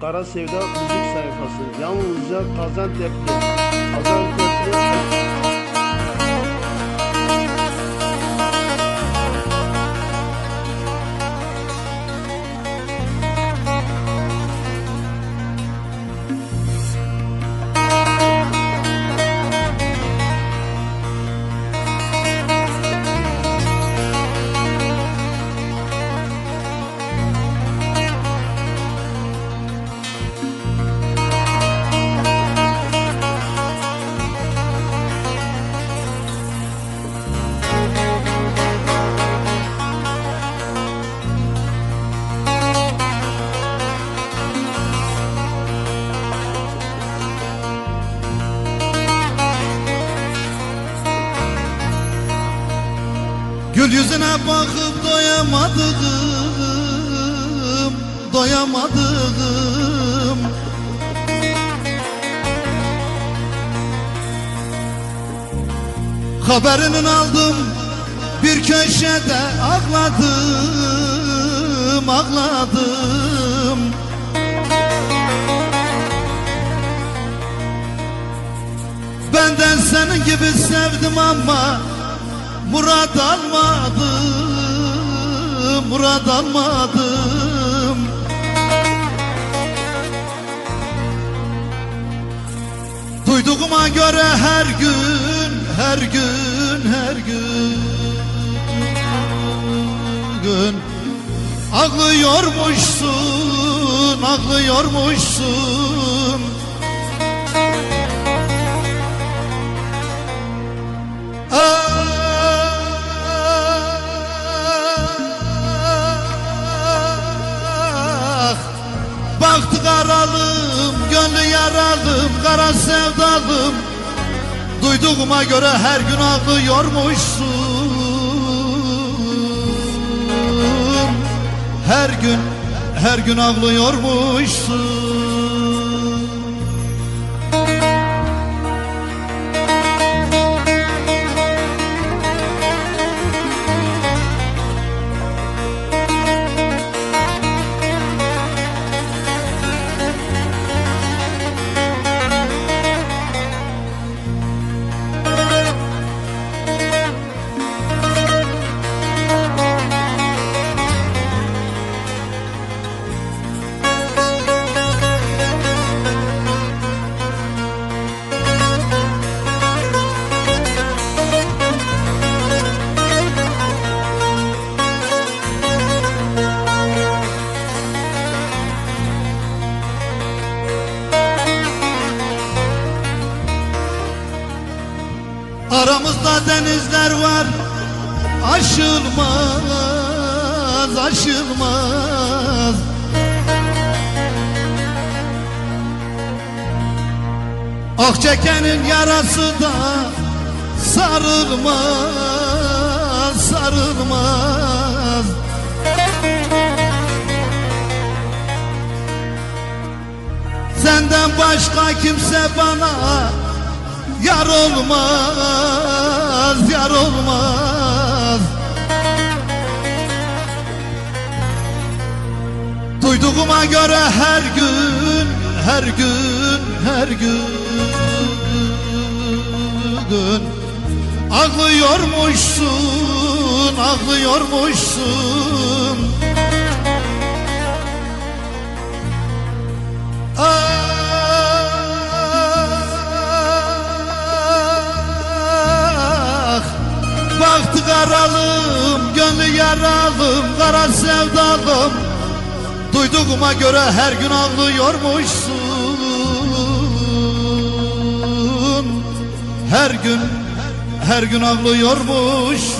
Kara Sevda müzik sayfası. Yalnızca Gaziantep'te. Gaziantep'te Yüzüne bakıp doyamadım Doyamadım. Haberinin aldım bir köşede ağladım Ağladım. Benden senin gibi sevdim ama Murad almadım, Murad almadım. Duyduğuma göre her gün, her gün, her gün gün Ağlıyormuşsun, ağlıyormuşsun karalım, gönlü yaralım, kara sevdalım. Duyduğuma göre her gün ağlıyormuşsun. Her gün, her gün ağlıyormuşsun denizler var. Aşılmaz, aşılmaz. Ah çekenin yarası da sarılmaz, sarılmaz. Senden başka kimse bana Yar olmaz, yar olmaz. Duyduğuma göre her gün, her gün, her gün Ağlıyormuşsun, ağlıyormuşsun Baktı karalım, gönlü yaralım, kara sevdalım. Duyduğuma göre her gün ağlıyormuşsun. Her gün, her gün ağlıyormuşsun